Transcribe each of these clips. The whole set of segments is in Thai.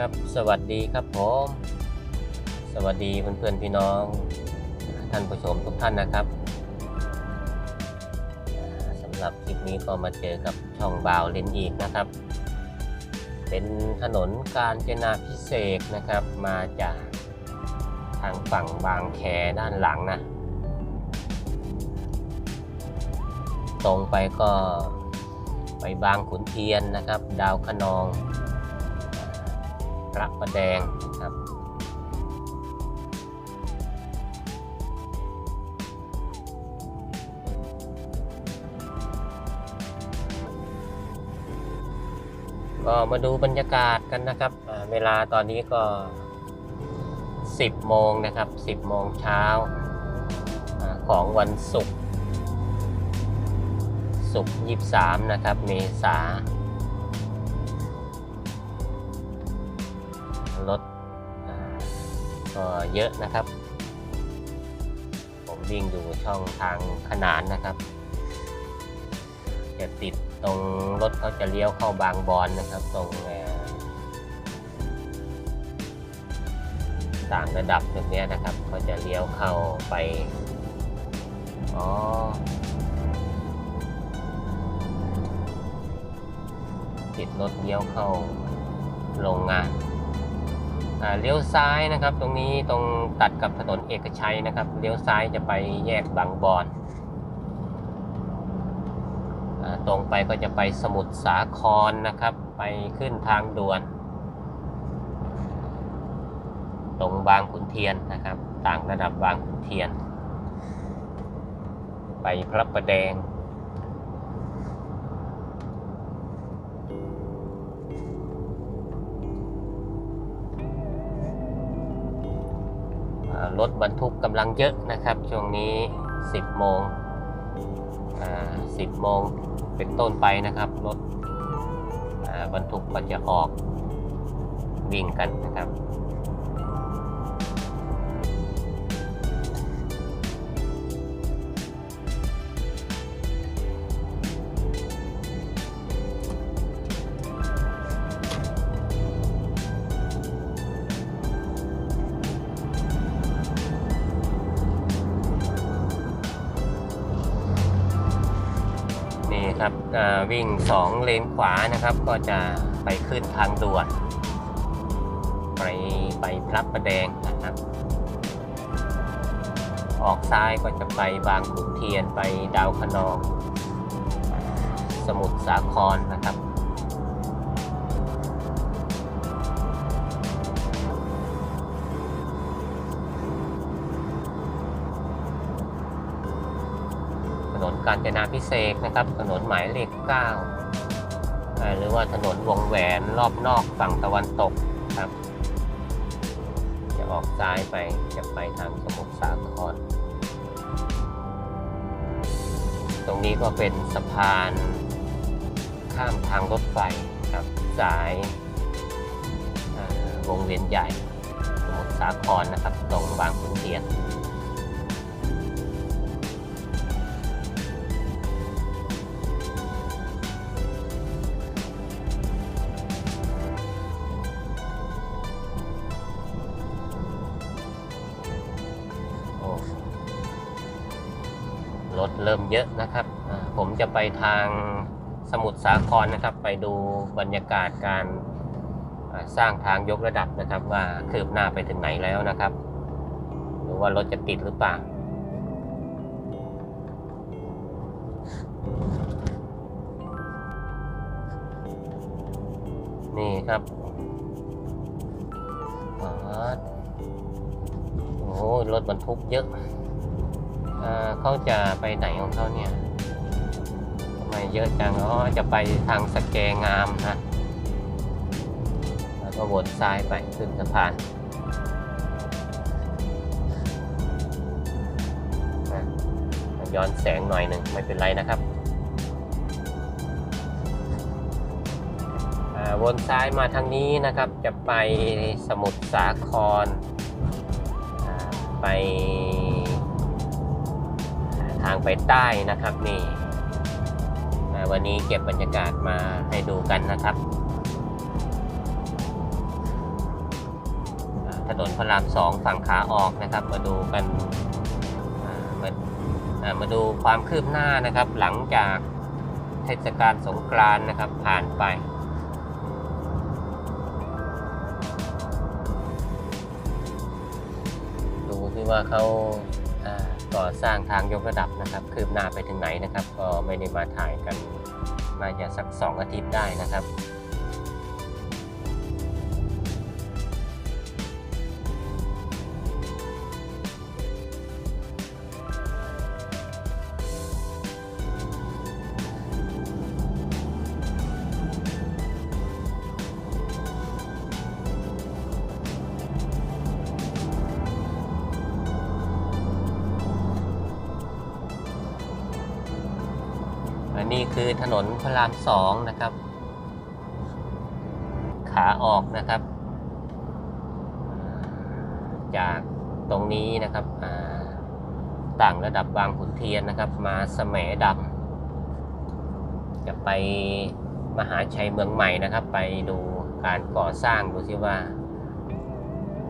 ครับ สวัสดีครับผม สวัสดีเพื่อนๆพี่น้อง ท่านผู้ชมทุกท่านนะครับสำหรับคลิปนี้ก็มาเจอกับช่องบ่าวเลนอีกนะครับ เป็นถนนการเจนาพิเศษนะครับ มาจากทางฝั่งบางแคด้านหลังนะตรงไปก็ไปบางขุนเทียนนะครับ ดาวคะนอง พระประแดงนะครับก็มาดูบรรยากาศกันนะครับ เวลาตอนนี้ก็ 10 โมงนะครับ 10 โมงเช้าอาของวันศุกร์ศุกร์23 นะครับ เมษา ก็เยอะนะครับ ผมวิ่งอยู่ช่องทางขนานนะครับจะติดตรงรถเขาจะเลี้ยวเข้าบางบอนนะครับ ตรงเอ่อต่างระดับตรงนี้นะครับเขาจะเลี้ยวเข้าไปอ๋อติดรถเลี้ยวเข้าโรงงาน เลี้ยวซ้ายนะครับ ตรงนี้ตรงตัดกับถนนเอกชัยนะครับ เลี้ยวซ้ายจะไปแยกบางบอนตรงไปก็จะไปสมุทรสาครนะครับ ไปขึ้นทางด่วน ตรงบางขุนเทียนนะครับ ต่างระดับบางขุนเทียน ไปพระประแดง รถบรรทุกกำลังเยอะนะครับ ช่วงนี้ 10 โมง10 โมงเป็นต้นไปนะครับ รถบรรทุกก็จะออกวิ่งกันนะครับ วิ่ง 2 เลนขวานะครับ ก็จะไปขึ้นทางด่วนไปไปพระประแดงนะครับ ออกซ้ายก็จะไปบางขุนเทียนไปดาวคะนอง สมุทรสาครนะครับ กาญจนาพิเศษนะครับ ถนนหมายเลข9อ่าหรือว่าถนนวงแหวนรอบนอกฝั่งตะวันตกครับ จะออกซ้ายไปจะไปทางสมุทรสาคร ตรงนี้ก็เป็นสะพานข้ามทางรถไฟครับสายวงเวียนใหญ่ สมุทรสาครนะครับ ตรงบางขุนเทียน เริ่มเยอะนะครับ ผมจะไปทางสมุทรสาครนะครับ ไปดูบรรยากาศการสร้างทางยกระดับนะครับ ว่าคืบหน้าไปถึงไหนแล้วนะครับ หรือว่ารถจะติดหรือเปล่านี่ครับโอ้รถบรรทุกเยอะ เขาจะไปไหนของเขาเนี่ยทำไมเยอะจังอ๋อจะไปทางสแกงามนะแล้วก็วนซ้ายไปขึ้นสะพานย้อนแสงหน่อยหนึ่งไม่เป็นไรนะครับวนซ้ายมาทางนี้นะครับจะไปสมุทรสาครไป ทางไปใต้นะครับนี่วันนี้เก็บบรรยากาศมาให้ดูกันนะครับ ถนนพระรามสองฝั่งขาออกนะครับ มาดูกันมามาดูความคืบหน้านะครับ หลังจากเทศกาลสงกรานต์นะครับผ่านไปดูที่ว่าเขา ก่อสร้างทางยกระดับนะครับ คืบหน้าไปถึงไหนนะครับ ก็ไม่ได้มาถ่ายกันน่าจะสักสองอาทิตย์ได้นะครับ คือถนนพระรามสองนะครับ ขาออกนะครับ จากตรงนี้นะครับต่างระดับบางขุนเทียนนะครับ มาแสมดำจะไปมหาชัยเมืองใหม่นะครับ ไปดูการก่อสร้างดูซิว่า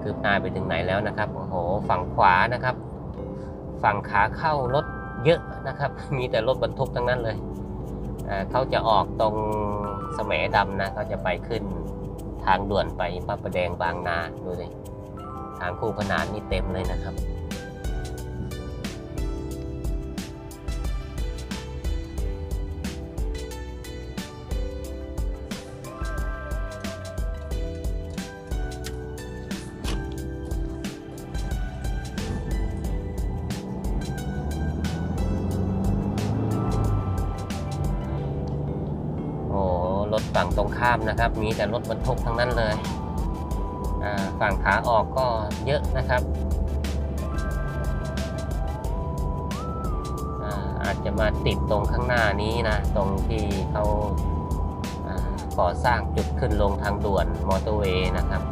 คืบหน้าไปถึงไหนแล้วนะครับโอ้โหฝั่งขวานะครับ ฝั่งขาเข้ารถเยอะนะครับ มีแต่รถบรรทุกทั้งนั้นเลย เขาจะออกตรงแสมดำนะเขาจะไปขึ้นทางด่วนไปพระประแดงบางนาดูสิทางคู่ขนานนี่เต็มเลยนะครับ ข้ามนะครับ มีแต่รถบรรทุกทั้งนั้นเลยฝั่งขาออกก็เยอะนะครับอาอาจจะมาติดตรงข้างหน้านี้นะ ตรงที่เขาก่อสร้างจุดขึ้นลงทางด่วนมอเตอร์เวย์นะครับ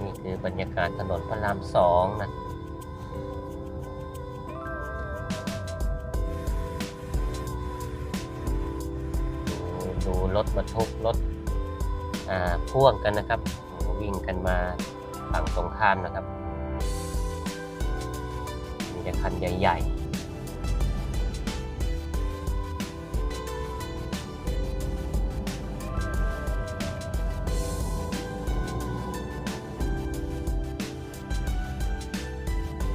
นี่คือบรรยากาศถนนพระรามสองนะ ถบรรทุกรถพ่วงกันนะครับ วิ่งกันมาฝั่งตรงข้ามนะครับ มีแต่คันใหญ่ๆ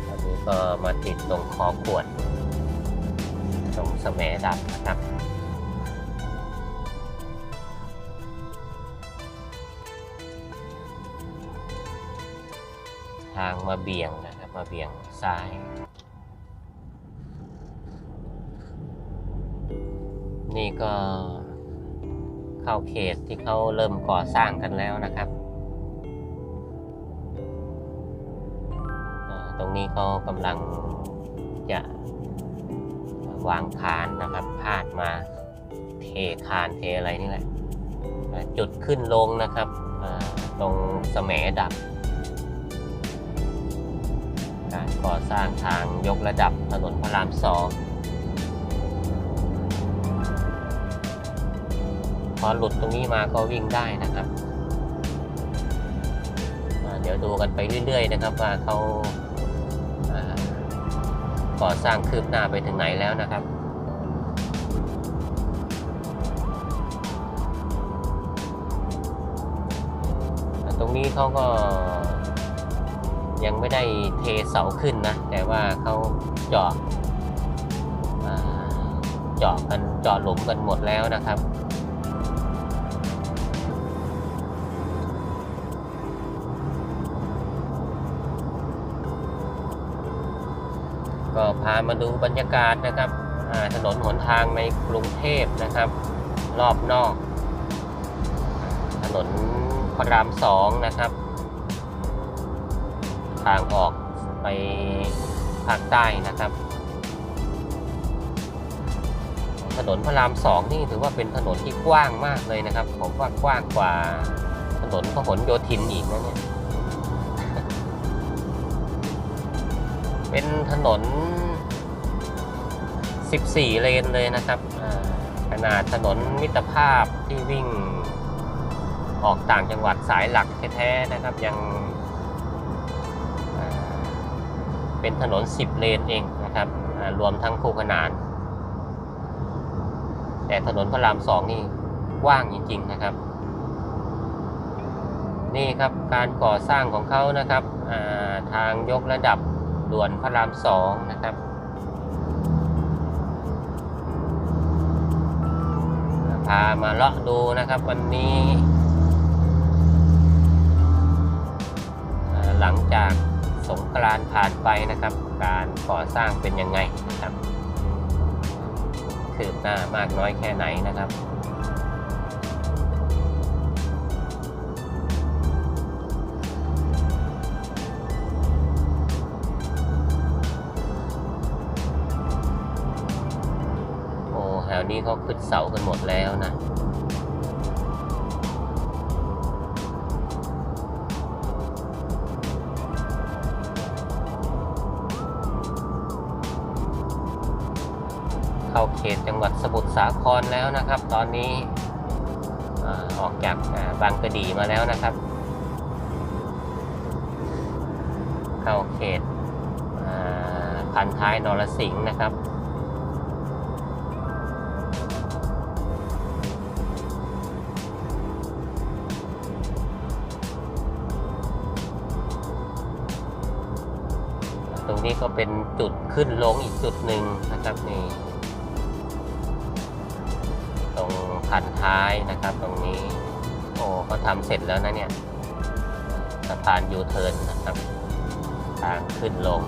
อันนี้ก็มาติดตรงคอขวด ตรงสมดำนะครับ ทางมาเบี่ยงนะครับ มาเบี่ยงซ้าย นี่ก็เข้าเขตที่เขาเริ่มก่อสร้างกันแล้วนะครับ ตรงนี้เขากำลังจะวางคานนะครับพาดมาเทคานเทอะไรนี่แหละ จุดขึ้นลงนะครับตรงแสมดับ การก่อสร้างทางยกระดับถนนพระรามสองพอหลุดตรงนี้มาก็วิ่งได้นะครับเดี๋ยวดูกันไปเรื่อยๆนะครับว่าเขาก่อสร้างคืบหน้าไปถึงไหนแล้วนะครับตรงนี้เขาก็ ยังไม่ได้เทเสาขึ้นนะ แต่ว่าเขาเจาะเจาะกันเจาะหลุมกันหมดแล้วนะครับก็พามาดูบรรยากาศนะครับถนนหนทางในกรุงเทพนะครับ รอบนอก ถนนพระรามสองนะครับ ทางออกไปภาคใต้นะครับ ถนนพระรามสองนี่ถือว่าเป็นถนนที่กว้างมากเลยนะครับผมว่ากว้างกว่าถนนพหลโยธินอีกนะเนี่ยเป็นถนน 14 เลนเลยนะครับขนาดถนนมิตรภาพที่วิ่งออกต่างจังหวัดสายหลักแท้ๆนะครับ ยัง เป็นถนน 10 เลนเองนะครับรวมทั้งคู่ขนาน แต่ถนนพระรามสองนี่กว้างจริง ๆนะครับ นี่ครับการก่อสร้างของเขานะครับาทางยกระดับด่วนพระรามสองนะครับพามาเลาะดูนะครับวันนี้หลังจาก สงกรานผ่านไปนะครับ การก่อสร้างเป็นยังไงนะครับคืบหน้ามากน้อยแค่ไหนนะครับโอ้แถวนี้เขาขึ้นเสากันหมดแล้วนะ สาครแล้วนะครับ ตอนนี้ออกจากบางกระดีมาแล้วนะครับ เข้าเขตพันท้ายนรสิงห์นะครับตรงนี้ก็เป็นจุดขึ้นลงอีกจุดหนึ่งนะครับนี่ ขันท้ายนะครับ ตรงนี้ โอ้เขาทำเสร็จแล้วนะเนี่ยสะพานยูเทิร์นนะครับทางขึ้นลง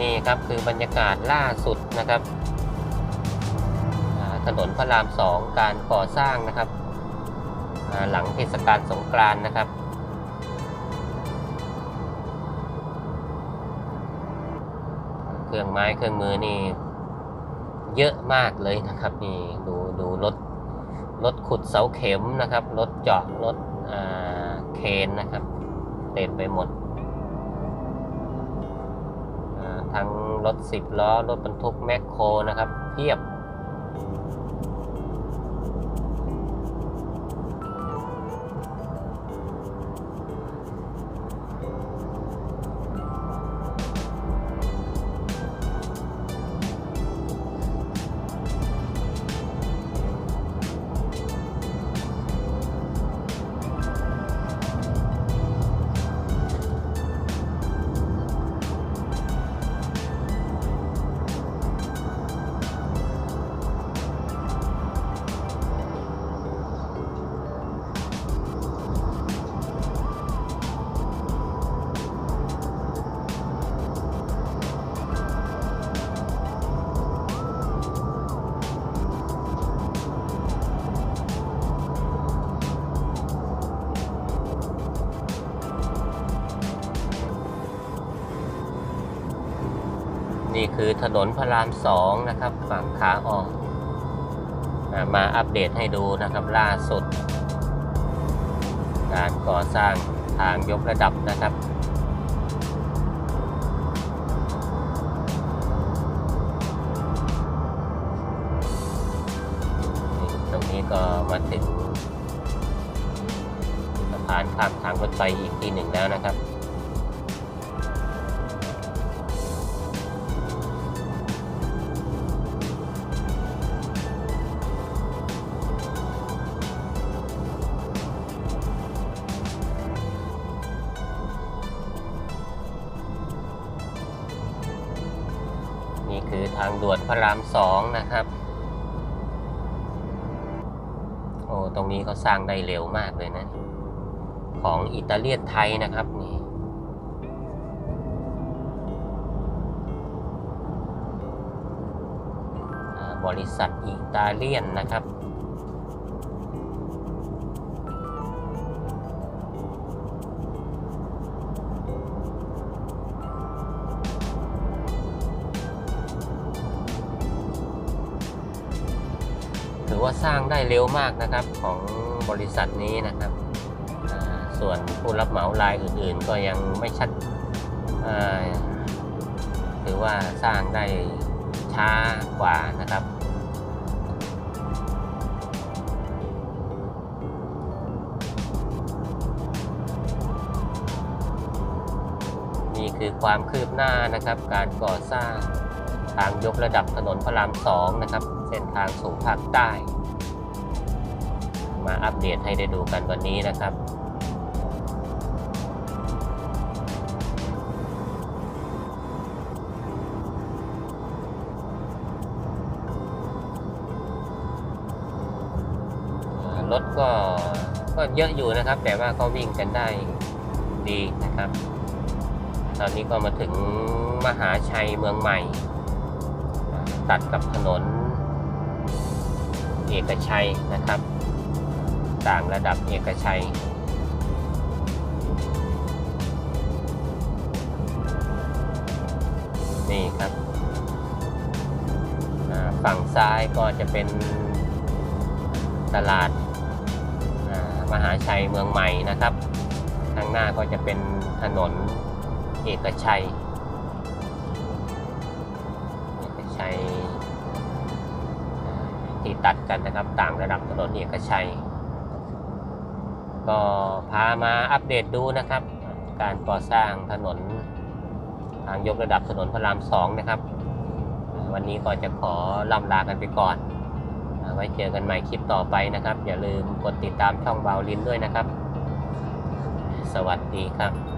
นี่ครับคือบรรยากาศล่าสุดนะครับถนนพระรามสองการก่อสร้างนะครับ หลังเทศกาลสงกรานต์นะครับเครื่องไม้เครื่องมือนี่ เยอะมากเลยนะครับนี่ดูดูรถรถขุดเสาเข็มนะครับรถเจาะรถอ่าเคนนะครับ เต็มไปหมดทั้งรถสิบล้อรถบรรทุกแมคโครนะครับเพียบ คือถนนพระรามสองนะครับฝั่งขาออก มาอัปเดตให้ดูนะครับล่าสุด การก่อสร้างทางยกระดับนะครับตรงนี้ก็มาถึงสะพานข้ามทางรถไฟอีกที่หนึ่งแล้วนะครับ ทางด่วนพระรามสองนะครับ โอ้ ตรงนี้เขาสร้างได้เร็วมากเลยนะ ของอิตาเลียนไทยนะครับนี่บริษัทอิตาเลียนนะครับาสร้างได้เร็วมากนะครับของบริษัทนี้นะครับส่วนผู้รับเหมารายอื่นๆ ก็ยังไม่ชัดถือว่าสร้างได้ช้ากว่านะครับนี่คือความคืบหน้านะครับ การก่อสร้างทางยกระดับถนนพระรามสนะครับ เส้นทางสู่ภาคใต้ มาอัปเดตให้ได้ดูกันวันนี้นะครับรถก็ก็เยอะอยู่นะครับ แต่ว่าก็วิ่งกันได้ดีนะครับ ตอนนี้ก็มาถึงมหาชัยเมืองใหม่ ตัดกับถนนเอกชัยนะครับ ต่างระดับเอกชัย นี่ครับฝั่งซ้ายก็จะเป็นตลาดมหาชัยเมืองใหม่นะครับข้างหน้าก็จะเป็นถนนเอกชัย เอกชัยที่ตัดกันนะครับต่างระดับถนนเอกชัย ก็พามาอัปเดตดูนะครับ การก่อสร้างถนนทางยกระดับถนนพระรามสองนะครับ วันนี้ก็จะขอล่ำลากันไปก่อน ไว้เจอกันใหม่คลิปต่อไปนะครับ อย่าลืมกดติดตามช่องบาวลินด้วยนะครับ สวัสดีครับ